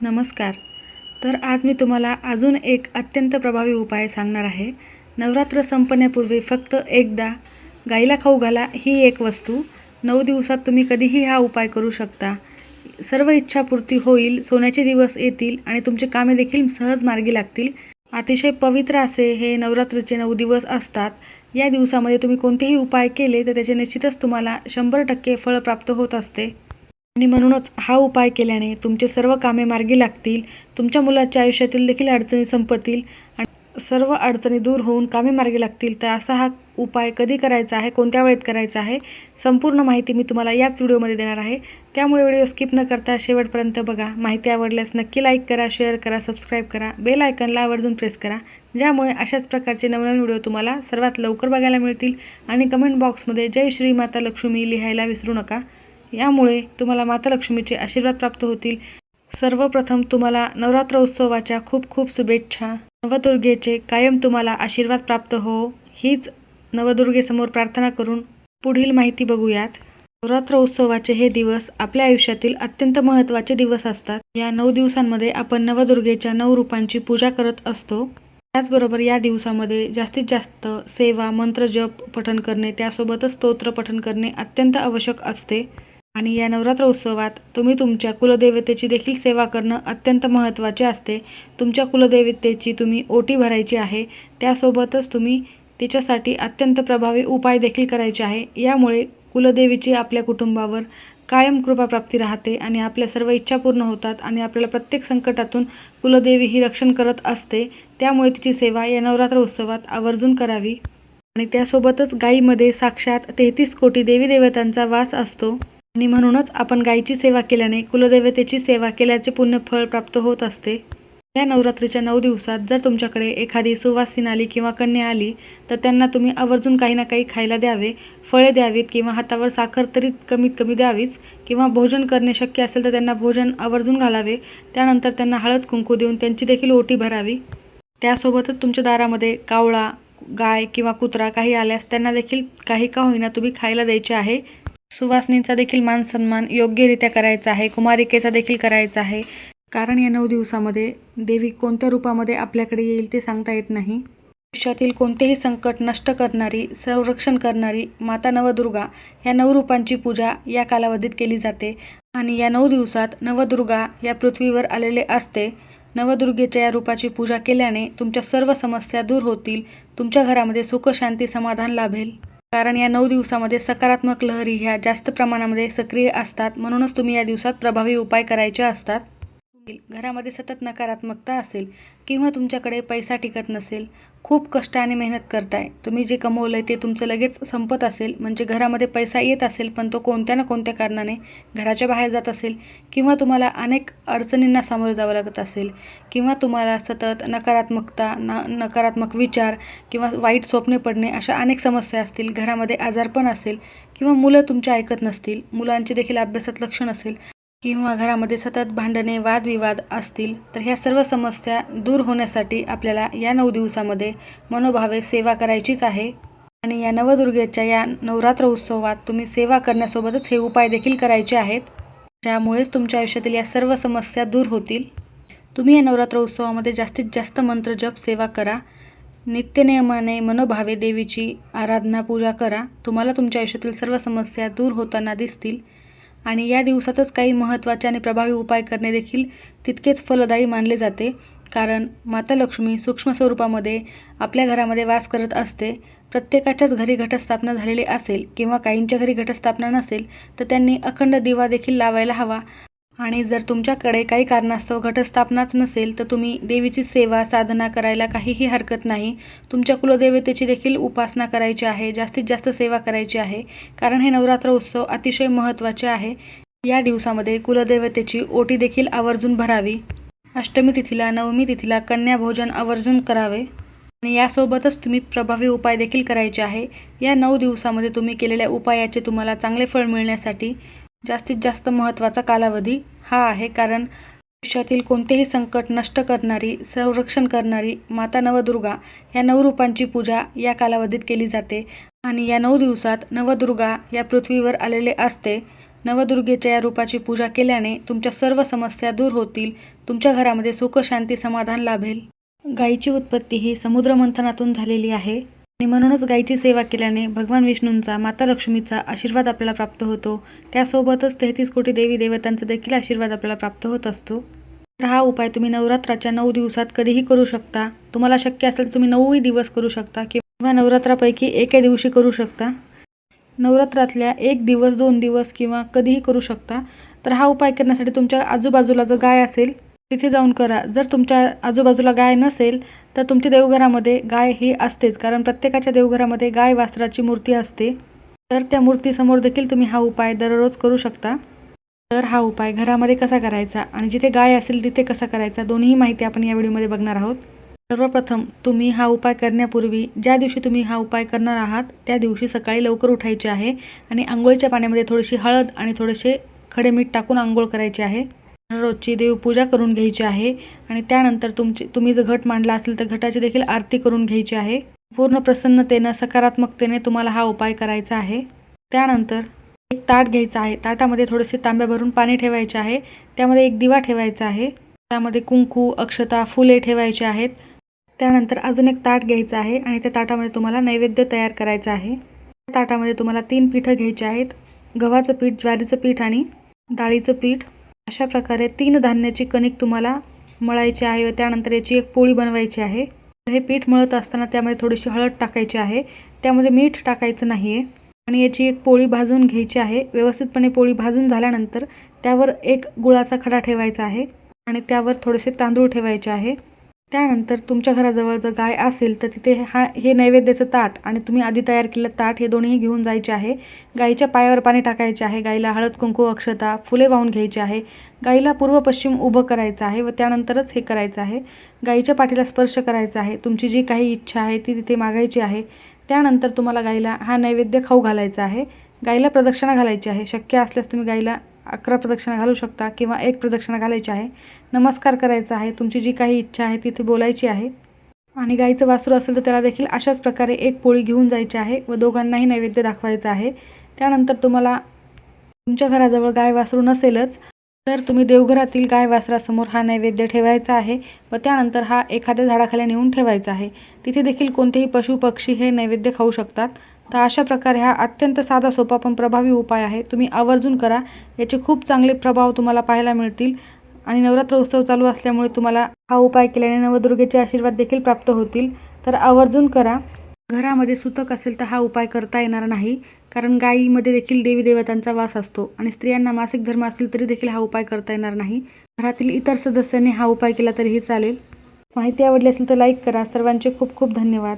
नमस्कार. तर आज मी तुम्हाला अजून एक अत्यंत प्रभावी उपाय सांगणार आहे. नवरात्र संपण्यापूर्वी फक्त एकदा गाईला खाऊ घाला ही एक वस्तू. नऊ दिवसात तुम्ही कधीही हा उपाय करू शकता. सर्व इच्छापूर्ती होईल सोन्याचे दिवस येतील आणि तुमचे कामे देखील सहज मार्गी लागतील. अतिशय पवित्र असे हे नवरात्रीचे नऊ दिवस असतात. या दिवसामध्ये तुम्ही कोणतेही उपाय केले तर त्याचे निश्चितच तुम्हाला शंभर टक्के फळ प्राप्त होत असते. आणि म्हणूनच हा उपाय केल्याने तुमचे सर्व कामे मार्गी लागतील तुमच्या मुलाच्या आयुष्यातील देखील अडचणी संपतील आणि सर्व अडचणी दूर होऊन कामे मार्गी लागतील. तर असा हा उपाय कधी करायचा आहे कोणत्या वेळेत करायचा आहे संपूर्ण माहिती मी तुम्हाला याच व्हिडिओमध्ये देणार आहे. त्यामुळे व्हिडिओ स्किप न करता शेवटपर्यंत बघा. माहिती आवडल्यास नक्की लाईक करा शेअर करा सबस्क्राईब करा बेल आयकनला आवर्जून प्रेस करा ज्यामुळे अशाच प्रकारचे नवनवीन व्हिडिओ तुम्हाला सर्वात लवकर बघायला मिळतील. आणि कमेंट बॉक्समध्ये जय श्री माता लक्ष्मी लिहायला विसरू नका. यामुळे तुम्हाला माता लक्ष्मीचे आशीर्वाद प्राप्त होतील. सर्वप्रथम तुम्हाला नवरात्र उत्सवाच्या खूप खूप शुभेच्छा. नवदुर्गेचे कायम तुम्हाला आशीर्वाद प्राप्त हो. हीच नवदुर्गेसमोर प्रार्थना करून पुढील माहिती बघूयात. नवरात्र उत्सवाचे हे दिवस आपल्या आयुष्यातील अत्यंत महत्त्वाचे दिवस असतात. या नऊ दिवसांमध्ये आपण नवदुर्गेच्या नऊ रूपांची पूजा करत असतो. त्याचबरोबर या दिवसामध्ये जास्तीत जास्त सेवा मंत्रजप पठण करणे त्यासोबतच स्तोत्र पठण करणे अत्यंत आवश्यक असते. आणि या नवरात्र उत्सवात तुम्ही तुमच्या कुलदेवतेची देखील सेवा करणं अत्यंत महत्त्वाचे असते. तुमच्या कुलदेवतेची तुम्ही ओटी भरायची आहे. त्यासोबतच तुम्ही तिच्यासाठी अत्यंत प्रभावी उपाय देखील करायचे आहे. यामुळे कुलदेवीची आपल्या कुटुंबावर कायम कृपाप्राप्ती राहते आणि आपल्या सर्व इच्छा पूर्ण होतात आणि आपल्याला प्रत्येक संकटातून कुलदेवी ही रक्षण करत असते. त्यामुळे तिची सेवा या नवरात्र उत्सवात आवर्जून करावी. आणि त्यासोबतच गायीमध्ये साक्षात तेहतीस कोटी देवी देवतांचा वास असतो. आणि म्हणूनच आपण गायीची सेवा केल्याने कुलदेवतेची सेवा केल्याचे पुण्यफळ प्राप्त होत असते. या नवरात्रीच्या नऊ दिवसात जर तुमच्याकडे एखादी सुवासिन आली किंवा कन्या आली तर त्यांना तुम्ही आवर्जून काही ना काही खायला द्यावे फळे द्यावीत किंवा हातावर साखर तरी कमीत कमी द्यावीच किंवा भोजन करणे शक्य असेल तर त्यांना भोजन आवर्जून घालावे त्यानंतर त्यांना हळद कुंकू देऊन त्यांची देखील ओटी भरावी. त्यासोबतच तुमच्या दारामध्ये कावळा गाय किंवा कुत्रा काही आल्यास त्यांना देखील काही का होईना तुम्ही खायला द्यायचे आहे. सुवासनींचा देखील मान सन्मान योग्यरित्या करायचा आहे कुमारिकेचा देखील करायचा आहे. कारण या नऊ दिवसामध्ये देवी कोणत्या रूपामध्ये आपल्याकडे येईल ते सांगता येत नाही. आयुष्यातील कोणतेही संकट नष्ट करणारी संरक्षण करणारी माता नवदुर्गा या नऊ रूपांची पूजा या कालावधीत केली जाते आणि या नऊ दिवसात नवदुर्गा या पृथ्वीवर आलेले असते. नवदुर्गेच्या या रूपाची पूजा केल्याने तुमच्या सर्व समस्या दूर होतील तुमच्या घरामध्ये सुख शांती समाधान लाभेल. कारण या नऊ दिवसामध्ये सकारात्मक लहरी ह्या जास्त प्रमाणामध्ये सक्रिय असतात. म्हणूनच तुम्ही या दिवसात प्रभावी उपाय करायचे असतात. घरामध्ये सतत नकारात्मकता असेल किंवा तुमच्याकडे पैसा टिकत नसेल खूप कष्ट आणि मेहनत करताय तुम्ही जे कमवलं आहे ते तुमचं लगेच संपत असेल म्हणजे घरामध्ये पैसा येत असेल पण तो कोणत्या ना कोणत्या कारणाने घराच्या बाहेर जात असेल किंवा तुम्हाला अनेक अडचणींना सामोरं जावं लागत असेल किंवा तुम्हाला सतत नकारात्मकता ना नकारात्मक विचार किंवा वाईट स्वप्ने पडणे अशा अनेक समस्या असतील घरामध्ये आजारपण असेल किंवा मुलं तुमच्या ऐकत नसतील मुलांचे देखील अभ्यासात लक्ष नसेल किंवा घरामध्ये सतत भांडणे वादविवाद असतील तर ह्या सर्व समस्या दूर होण्यासाठी आपल्याला या नऊ दिवसामध्ये मनोभावे सेवा करायचीच आहे. आणि या नवदुर्गेच्या या नवरात्र उत्सवात तुम्ही सेवा करण्यासोबतच हे उपाय देखील करायचे आहेत. त्यामुळेच तुमच्या आयुष्यातील या सर्व समस्या दूर होतील. तुम्ही या नवरात्र उत्सवामध्ये जास्तीत जास्त मंत्रजप सेवा करा. नित्यनियमाने मनोभावे देवीची आराधना पूजा करा. तुम्हाला तुमच्या आयुष्यातील सर्व समस्या दूर होताना दिसतील. आणि या दिवसातच काही महत्त्वाचे आणि प्रभावी उपाय करणे देखील तितकेच फलदायी मानले जाते. कारण माता लक्ष्मी सूक्ष्म स्वरूपामध्ये आपल्या घरामध्ये वास करत असते. प्रत्येकाच्याच घरी घटस्थापना झालेली असेल किंवा काहींच्या घरी घटस्थापना नसेल तर त्यांनी अखंड दिवा देखील लावायला हवा. आणि जर तुमच्याकडे काही कारणास्तव घटस्थापनाच नसेल तर तुम्ही देवीची सेवा साधना करायला काहीही हरकत नाही. तुमच्या कुलदेवतेची देखील उपासना करायची आहे जास्तीत जास्त सेवा करायची आहे कारण हे नवरात्र उत्सव अतिशय महत्त्वाचे आहे. या दिवसामध्ये कुलदेवतेची ओटी देखील आवर्जून भरावी. अष्टमी तिथीला नवमी तिथीला कन्या भोजन आवर्जून करावे. आणि यासोबतच तुम्ही प्रभावी उपाय देखील करायचे आहे. या नऊ दिवसामध्ये तुम्ही केलेल्या उपायाचे तुम्हाला चांगले फळ मिळण्यासाठी जास्तीत जास्त महत्त्वाचा कालावधी हा आहे कारण आयुष्यातील कोणतेही संकट नष्ट करणारी संरक्षण करणारी माता नवदुर्गा या नवरूपांची पूजा या कालावधीत केली जाते आणि या नऊ दिवसात नवदुर्गा या पृथ्वीवर आलेले असते. नवदुर्गेच्या या रूपाची पूजा केल्याने तुमच्या सर्व समस्या दूर होतील तुमच्या घरामध्ये सुख शांती समाधान लाभेल. गायीची उत्पत्ती ही समुद्रमंथनातून झालेली आहे. आणि म्हणूनच गायीची सेवा केल्याने भगवान विष्णूंचा माता लक्ष्मीचा आशीर्वाद आपल्याला प्राप्त होतो. त्यासोबतच तेहतीस कोटी देवी देवतांचा देखील आशीर्वाद आपल्याला प्राप्त होत असतो. तर हा उपाय तुम्ही नवरात्राच्या नऊ दिवसात कधीही करू शकता. तुम्हाला शक्य असेल तर तुम्ही नऊही दिवस करू शकता किंवा नवरात्रापैकी एके दिवशी करू शकता. नवरात्रातल्या एक दिवस दोन दिवस किंवा कधीही करू शकता. तर हा उपाय करण्यासाठी तुमच्या आजूबाजूला जर गाय असेल तिथे जाऊन करा. जर तुमच्या आजूबाजूला गाय नसेल तर तुमच्या देवघरामध्ये गाय ही असतेच. कारण प्रत्येकाच्या देवघरामध्ये गाय वासराची मूर्ती असते. तर त्या मूर्तीसमोर देखील तुम्ही हा उपाय दररोज करू शकता. तर हा उपाय घरामध्ये कसा करायचा आणि जिथे गाय असेल तिथे कसा करायचा दोन्ही माहिती आपण या व्हिडिओमध्ये बघणार आहोत. सर्वप्रथम तुम्ही हा उपाय करण्यापूर्वी ज्या दिवशी तुम्ही हा उपाय करणार आहात त्या दिवशी सकाळी लवकर उठायचे आहे आणि आंघोळीच्या पाण्यामध्ये थोडीशी हळद आणि थोडेसे खडे मीठ टाकून आंघोळ करायची आहे. रोजची देवपूजा करून घ्यायची आहे आणि त्यानंतर तुमची तुम्ही जर घट मांडला असेल तर घटाची देखील आरती करून घ्यायची आहे. पूर्ण प्रसन्नतेनं सकारात्मकतेने तुम्हाला हा उपाय करायचा आहे. त्यानंतर एक ताट घ्यायचं आहे. ताटामध्ये थोडेसे तांब्या भरून पाणी ठेवायचे आहे. त्यामध्ये एक दिवा ठेवायचा आहे. त्यामध्ये कुंकू अक्षता फुले ठेवायचे आहेत. त्यानंतर अजून एक ताट घ्यायचं आहे आणि त्या ताटामध्ये तुम्हाला नैवेद्य तयार करायचं आहे. त्या ताटामध्ये तुम्हाला तीन पीठं घ्यायची आहेत. गव्हाचं पीठ ज्वारीचं पीठ आणि डाळीचं पीठ. अशा प्रकारे तीन धान्याची कणिक तुम्हाला मळायची आहे व त्यानंतर याची एक पोळी बनवायची आहे. तर हे पीठ मळत असताना त्यामध्ये थोडीशी हळद टाकायची आहे. त्यामध्ये मीठ टाकायचं नाही आहे आणि याची एक पोळी भाजून घ्यायची आहे. व्यवस्थितपणे पोळी भाजून झाल्यानंतर त्यावर एक गुळाचा खडा ठेवायचा आहे. आणि त्यावर थोडेसे तांदूळ ठेवायचे आहे. त्यानंतर तुमच्या घराजवळ जर गाय असेल तर तिथे हा हे नैवेद्याचं ताट आणि तुम्ही आधी तयार केलेलं ताट हे दोन्ही घेऊन जायचे आहे. गाईच्या पायावर पाणी टाकायचे आहे. गाईला हळद कुंकू अक्षता फुले वाहून घ्यायची आहे. गाईला पूर्व पश्चिम उभं करायचं आहे व त्यानंतरच हे करायचं आहे. गाईच्या पाठीला स्पर्श करायचा आहे. तुमची जी काही इच्छा आहे ती तिथे मागायची आहे. त्यानंतर तुम्हाला गाईला हा नैवेद्य खाऊ घालायचा आहे. गाईला प्रदक्षिणा घालायची आहे. शक्य असल्यास तुम्ही गाईला अकरा प्रदक्षिणा घालू शकता किंवा एक प्रदक्षिणा घालायची आहे. नमस्कार करायचा आहे. तुमची जी काही इच्छा आहे तिथे बोलायची आहे. आणि गाईचं वासरू असेल तर त्याला देखील अशाच प्रकारे एक पोळी घेऊन जायची आहे व दोघांनाही नैवेद्य दाखवायचं आहे. त्यानंतर तुम्हाला तुमच्या घराजवळ गाय वासरू नसेलच तर तुम्ही देवघरातील गाय वासरासमोर हा नैवेद्य ठेवायचा आहे व त्यानंतर हा एखाद्या झाडाखाली नेऊन ठेवायचा आहे. तिथे देखील कोणतेही पशु पक्षी हे नैवेद्य खाऊ शकतात. तर अशा प्रकारे हा अत्यंत साधा सोपा पण प्रभावी उपाय आहे. तुम्ही आवर्जून करा. याचे खूप चांगले प्रभाव तुम्हाला पाहायला मिळतील. आणि नवरात्र उत्सव चालू असल्यामुळे तुम्हाला हा उपाय केल्याने नवदुर्गेचे आशीर्वाद देखील प्राप्त होतील. तर आवर्जून करा. घरामध्ये सुतक असेल तर हा उपाय करता येणार नाही. कारण गायीमध्ये देखील देवी देवतांचा वास असतो. आणि स्त्रियांना मासिक धर्म असेल तरी देखील हा उपाय करता येणार नाही. घरातील इतर सदस्यांनी हा उपाय केला तरीही चालेल. माहिती आवडली असेल तर लाईक करा. सर्वांचे खूप खूप धन्यवाद.